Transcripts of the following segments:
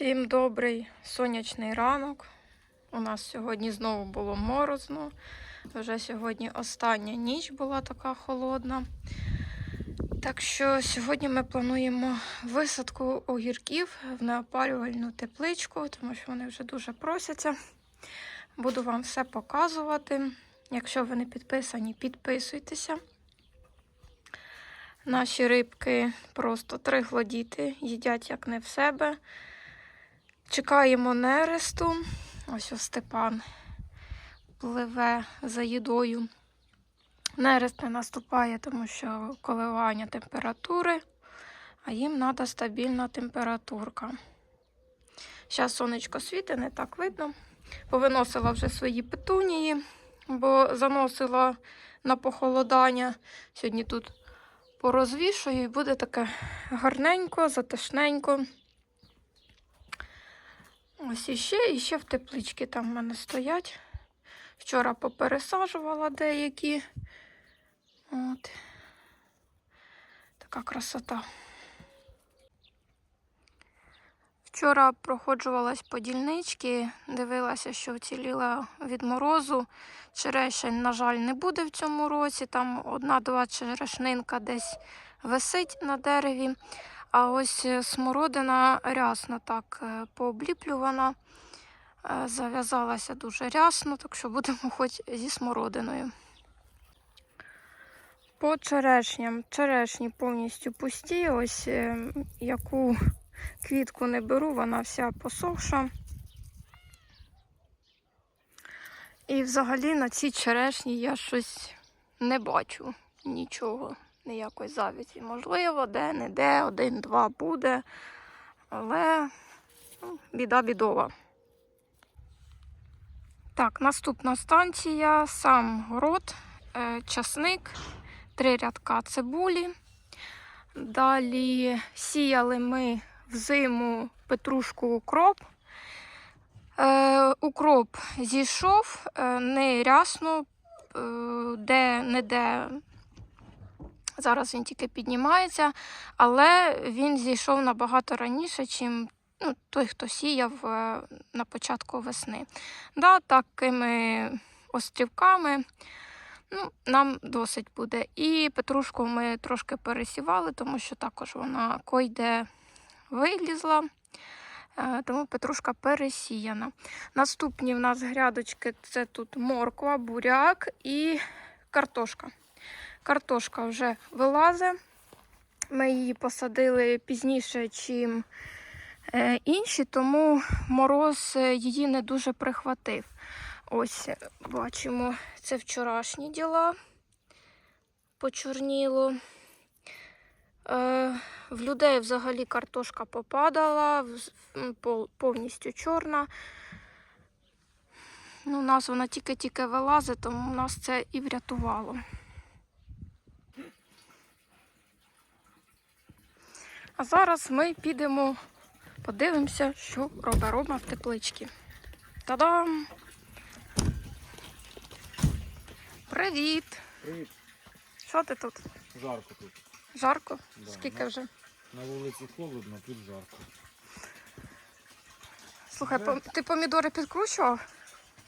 Всім добрий сонячний ранок. У нас сьогодні знову було морозно. Вже сьогодні остання ніч була така холодна. Так що сьогодні ми плануємо висадку огірків в неопалювальну тепличку, тому що вони вже дуже просяться. Буду вам все показувати. Якщо ви не підписані, підписуйтеся. Наші рибки просто триглодіти, їдять як не в себе. Чекаємо нересту. Ось ось Степан пливе за їдою. Нерест не наступає, тому що коливання температури, а їм треба стабільна температурка. Зараз сонечко світить, не так видно. Повиносила вже свої петунії, бо заносила на похолодання. Сьогодні тут порозвішую і буде таке гарненько, затишненько. Ось іще, і ще в тепличці там в мене стоять. Вчора попересаджувала деякі. От. Така красота. Вчора проходжувалась по дільничці, дивилася, що вціліла від морозу. Черешень, на жаль, не буде в цьому році. Там одна-два черешнинка десь висить на дереві. А ось е, смородина рясно так е, пообліплювана. Е, Зав'язалася дуже рясно, так що будемо хоч зі смородиною. По черешням. Черешні повністю пусті. Ось яку квітку не беру, вона вся посохша. І взагалі на цій черешні я щось не бачу нічого, ніякої завіті. Можливо, де-не-де, один-два буде, але ну, біда бідова. Так, наступна станція, сам город, е, часник, три рядка цибулі. Далі сіяли ми взиму петрушку укроп. Е, укроп зійшов е, не рясно, е, де-не-де. Зараз він тільки піднімається, але він зійшов набагато раніше, ніж ну, той, хто сіяв е, на початку весни. Да, такими острівками ну, нам досить буде. І петрушку ми трошки пересівали, тому що також вона койде вилізла. Е, Тому петрушка пересіяна. Наступні в нас грядочки це тут морква, буряк і картошка. Картошка вже вилазить. Ми її посадили пізніше, ніж інші, тому мороз е, її не дуже прихватив. Ось е, бачимо, це вчорашні діла. Почорніло. Е, в людей взагалі картошка попадала, повністю чорна. Ну, у нас вона тільки-тільки вилазить, тому нас це і врятувало. А зараз ми підемо, подивимося, що робить Рома в тепличці. Та-дам! Привіт! Привіт, Що ти тут? жарко тут. Жарко? Да, Скільки ну. вже? На вулиці холодно, тут жарко. Слухай, пом- ти помідори підкручував?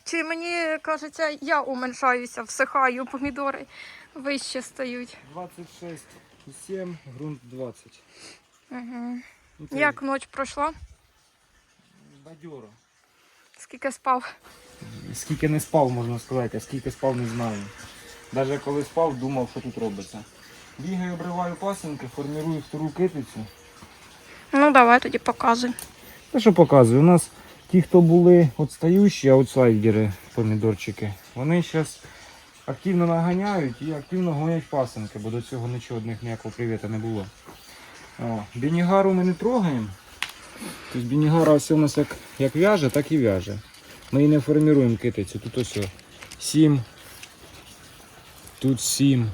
Чи мені кажеться, я уменшаюся, всихаю, помідори вище стають. 26,7, ґрунт 20. Угу. Ну, це Як ніч пройшла? Бадьоро. Скільки спав? Скільки не спав, можна сказати, а скільки спав, не знаю. Навіть коли спав, думав, що тут робиться. Бігаю, обриваю пасинки, формірую втору китицю. Ну, давай тоді показуй. Те, що показую, у нас ті, хто були отстаючі, аутсайдери, помідорчики, вони зараз активно наганяють і активно гонять пасинки, бо до цього нічого від них ніякого привіта не було. О, Бінігару ми не трогаємо. Тобто бінігара ось у нас як, як в'яже, так і в'яже. Ми її не формуємо китицю. Тут ось 7, тут 7.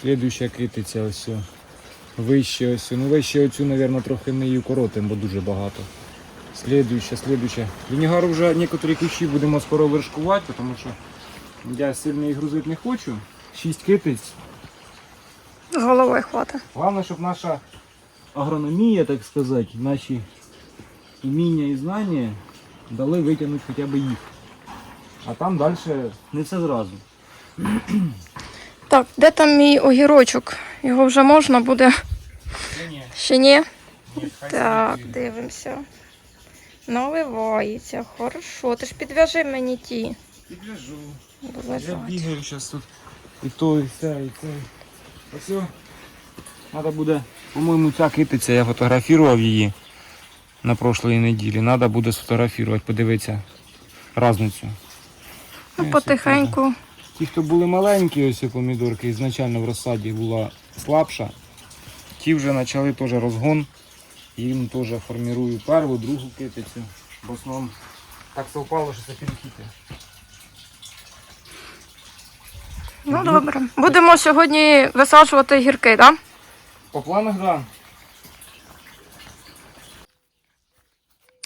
Слідуюча китиця ось. Вище ось. Ну вище оцю, мабуть, трохи ми її укоротимо, бо дуже багато. Слідуюча, слідуюча. Вінігар вже некоторі кущі будемо скоро вершкувати, тому що я сильно їх грузити не хочу. Шість китиць. З головою хватить. Головне, щоб наша агрономія, так сказати, наші уміння і знання дали витягнути хоча б їх. А там далі не все зразу. Так, де там мій огірочок? Його вже можна буде? Ні, Ще ні? ні, Так, дивимося. Наливається, хорошо. Ти ж підв'яжи мені ті. Підв'яжу. Я бігаю зараз тут. І то, і все, і це. Ось. Треба буде, по-моєму, ця китиця, я фотографував її на прошлої неділі. Треба буде сфотографувати, подивитися різницю. Ну, потихеньку. Ті, хто були маленькі, ось ці помідорки, ізначально в розсаді була слабша. Ті вже почали теж розгон. Їм теж формірую першу, другу китицю. В основному так совпало, що це перехіти. Ну добре. Будемо сьогодні висаджувати гірки, так? Да? По планах, так. Да.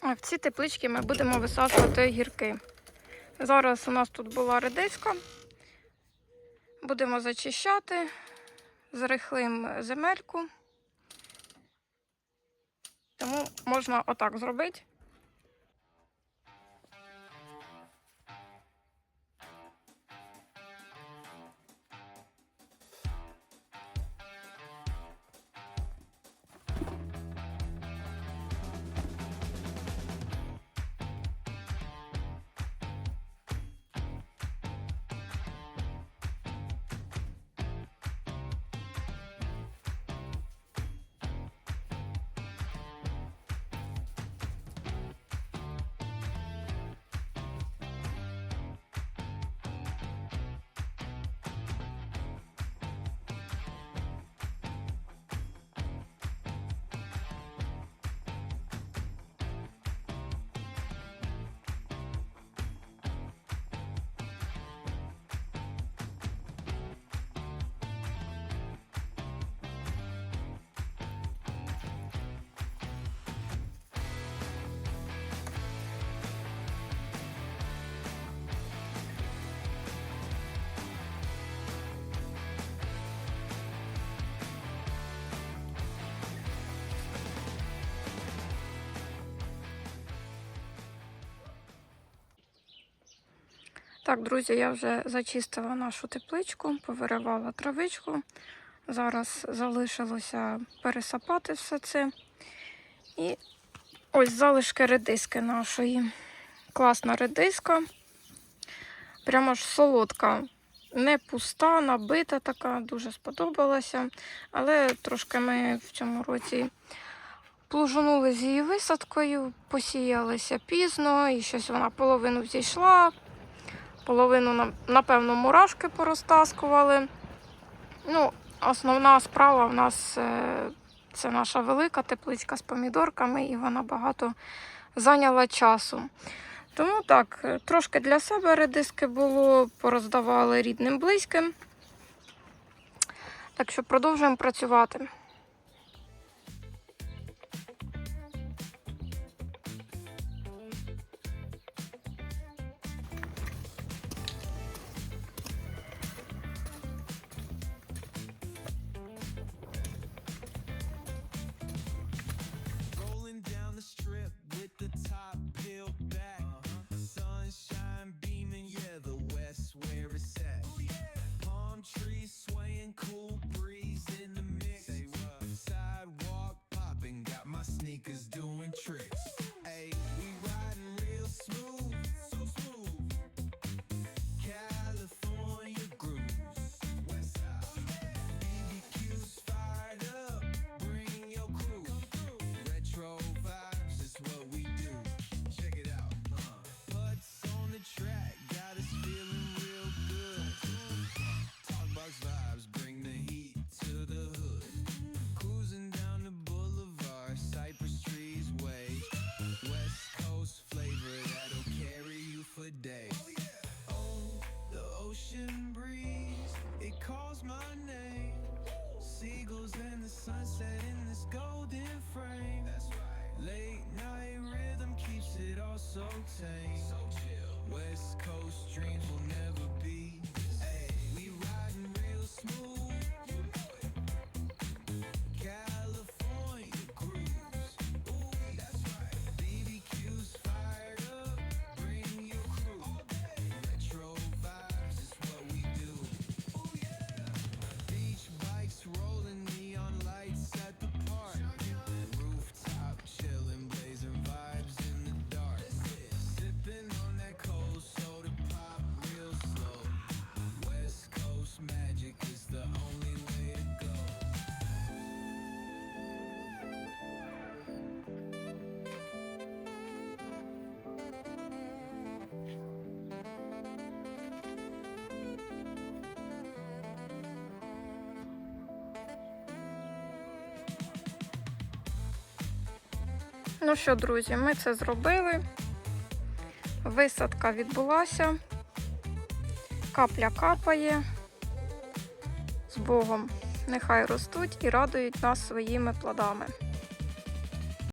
А В ці теплички ми будемо висаджувати гірки. Зараз у нас тут була редиска. Будемо зачищати, зрихлим земельку. Тому можна отак зробити. Так, друзі, я вже зачистила нашу тепличку, повиривала травичку. Зараз залишилося пересапати все це. І ось залишки редиски нашої. Класна редиска. Прямо ж солодка. Не пуста, набита така, дуже сподобалася. Але трошки ми в цьому році плужунули з її висадкою, посіялися пізно, і щось вона половину зійшла, половину, на- напевно, мурашки порозтаскували. Ну, основна справа в нас е, це наша велика тепличка з помідорками, і вона багато зайняла часу. Тому так, е, трошки для себе редиски було, пороздавали рідним близьким. Так що продовжуємо працювати. Sunset in this golden frame. That's right. Late night rhythm keeps it all so tame. So chill. West Coast dreams will never Ну що, друзі, ми це зробили. Висадка відбулася. Капля капає. З Богом. Нехай ростуть і радують нас своїми плодами.